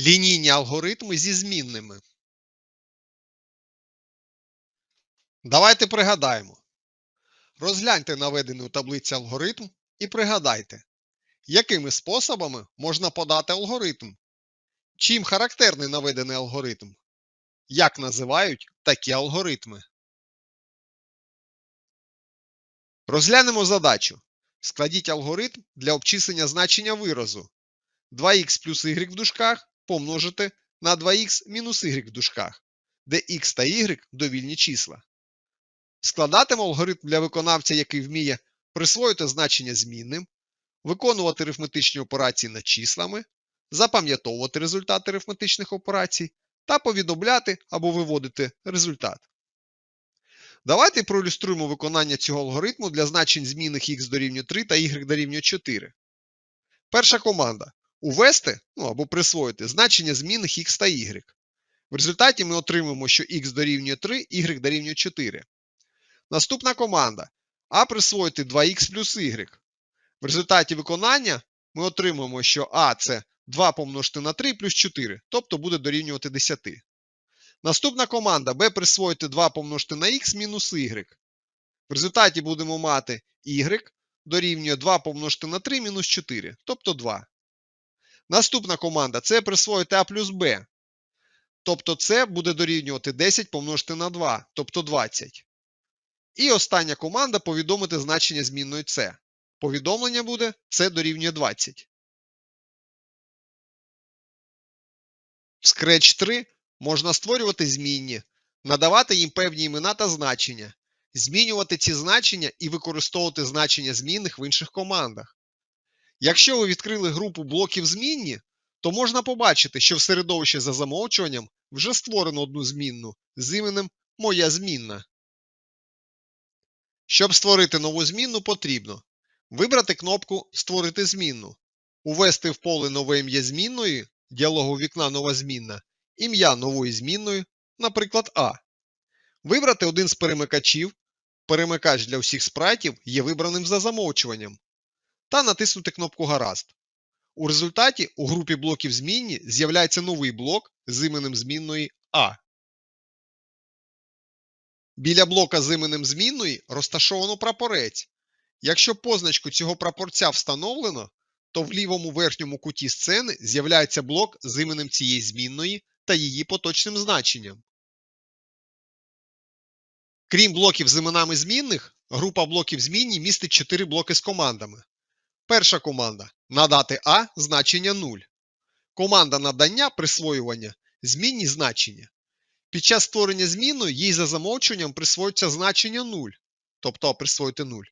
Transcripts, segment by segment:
Лінійні алгоритми зі змінними. Давайте пригадаємо. Розгляньте наведений у таблиці алгоритм і пригадайте, якими способами можна подати алгоритм. Чим характерний наведений алгоритм? Як називають такі алгоритми? Розглянемо задачу. Складіть алгоритм для обчислення значення виразу 2х плюс y в дужках помножити на 2х мінус y в дужках, де x та y довільні числа. Складатимо алгоритм для виконавця, який вміє присвоїти значення змінним, виконувати арифметичні операції над числами, запам'ятовувати результати арифметичних операцій та повідомляти або виводити результат. Давайте проілюструємо виконання цього алгоритму для значень змінних х дорівнює 3 та y дорівнює 4. Перша команда увести ну, або присвоїти значення змінних х та y. В результаті ми отримаємо, що х дорівнює 3, y дорівнює 4. Наступна команда а присвоїти 2х плюс y. В результаті виконання ми отримаємо, що а це 2 помножити на 3 плюс 4, тобто буде дорівнювати 10. Наступна команда b присвоїти 2 помножити на х мінус y. В результаті будемо мати y дорівнює 2 помножити на 3 мінус 4, тобто 2. Наступна команда це присвоїти а плюс b. Тобто це буде дорівнювати 10 помножити на 2, тобто 20. І остання команда повідомити значення змінної c. Повідомлення буде c дорівнює 20. В Scratch 3 можна створювати змінні, надавати їм певні імена та значення, змінювати ці значення і використовувати значення змінних в інших командах. Якщо ви відкрили групу блоків змінні, то можна побачити, що в середовищі за замовчуванням вже створено одну змінну з іменем Моя змінна. Щоб створити нову змінну, потрібно вибрати кнопку Створити змінну, увести в поле нове ім'я змінної, діалогу вікна нова змінна, ім'я нової змінної, наприклад, А. Вибрати один з перемикачів. Перемикач для всіх спрайтів є вибраним за замовчуванням. Та натиснути кнопку Гаразд. У результаті у групі блоків змінні з'являється новий блок з іменем змінної А. Біля блока з іменем змінної розташовано прапорець. Якщо позначку цього прапорця встановлено, то в лівому верхньому куті сцени з'являється блок з іменем цієї змінної та її поточним значенням. Крім блоків з іменами змінних, група блоків змінні містить 4 блоки з командами. Перша команда надати А значення 0. Команда надання присвоювання змінні значення. Під час створення змінної їй за замовчуванням присвоюється значення 0, тобто присвоїти 0.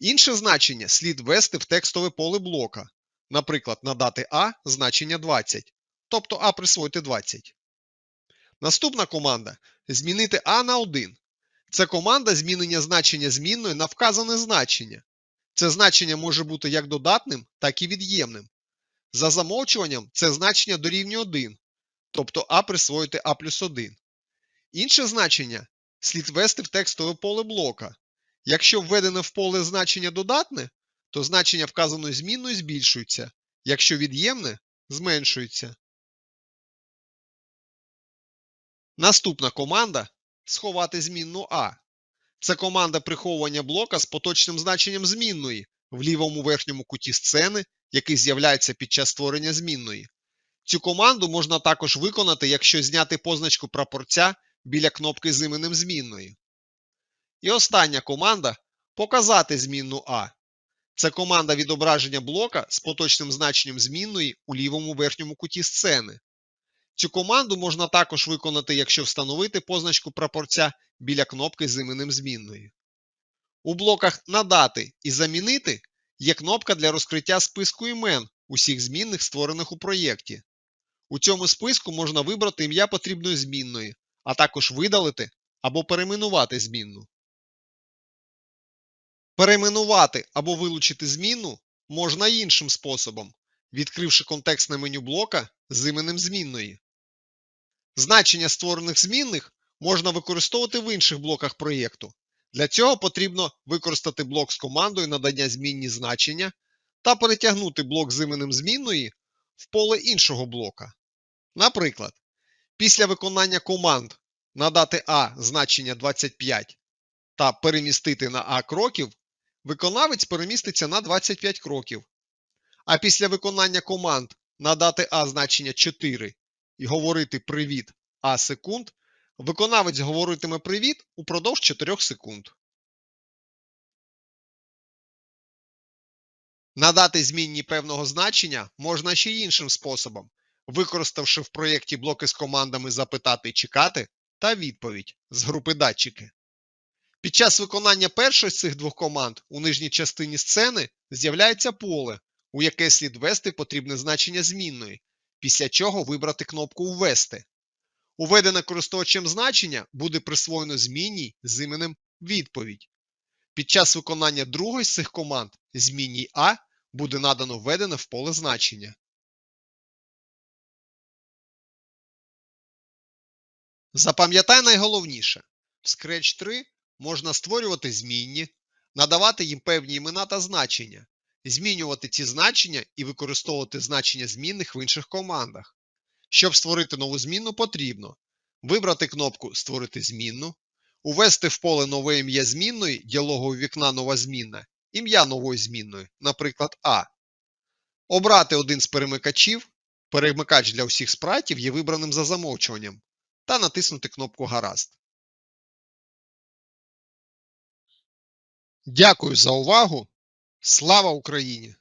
Інше значення слід ввести в текстове поле блока, наприклад, надати А значення 20, тобто А присвоїти 20. Наступна команда змінити А на 1. Це команда змінення значення змінної на вказане значення. Це значення може бути як додатним, так і від'ємним. За замовчуванням це значення дорівнює 1, тобто А присвоїти А плюс 1. Інше значення слід ввести в текстове поле блока. Якщо введене в поле значення додатне, то значення вказаної змінної збільшується, якщо від'ємне зменшується. Наступна команда сховати змінну А. Це команда приховування блока з поточним значенням змінної в лівому верхньому куті сцени, який з'являється під час створення змінної. Цю команду можна також виконати, якщо зняти позначку прапорця біля кнопки з іменем змінної. І остання команда показати змінну А. Це команда відображення блока з поточним значенням змінної у лівому верхньому куті сцени. Цю команду можна також виконати, якщо встановити позначку прапорця біля кнопки з іменем змінної. У блоках Надати і Замінити є кнопка для розкриття списку імен усіх змінних, створених у проєкті. У цьому списку можна вибрати ім'я потрібної змінної, а також видалити або перейменувати змінну. Перейменувати або вилучити змінну можна іншим способом, відкривши контекстне меню блока з іменем змінної. Значення створених змінних можна використовувати в інших блоках проєкту. Для цього потрібно використати блок з командою надання змінні значення та перетягнути блок з іменем змінної в поле іншого блока. Наприклад, після виконання команд надати А значення 25 та перемістити на А кроків, виконавець переміститься на 25 кроків. А після виконання команд надати А значення 4 і говорити привіт А секунд, виконавець говоритиме привіт упродовж 4 секунд. Надати змінні певного значення можна ще іншим способом, використавши в проєкті блоки з командами запитати чекати та відповідь з групи датчики. Під час виконання першої з цих двох команд у нижній частині сцени з'являється поле, у яке слід ввести потрібне значення змінної, після чого вибрати кнопку Ввести. Уведене користувачем значення буде присвоєно змінній з іменем відповідь. Під час виконання другої з цих команд змінній А буде надано введене в поле значення. Запам'ятай найголовніше. В Scratch 3 можна створювати змінні, надавати їм певні імена та значення, змінювати ці значення і використовувати значення змінних в інших командах. Щоб створити нову змінну, потрібно вибрати кнопку Створити змінну, увести в поле нове ім'я змінної діалогового вікна нова змінна, ім'я нової змінної, наприклад, А. Обрати один з перемикачів, перемикач для всіх спрайтів є вибраним за замовчуванням, та натиснути кнопку Гаразд. Дякую за увагу! Слава Україні!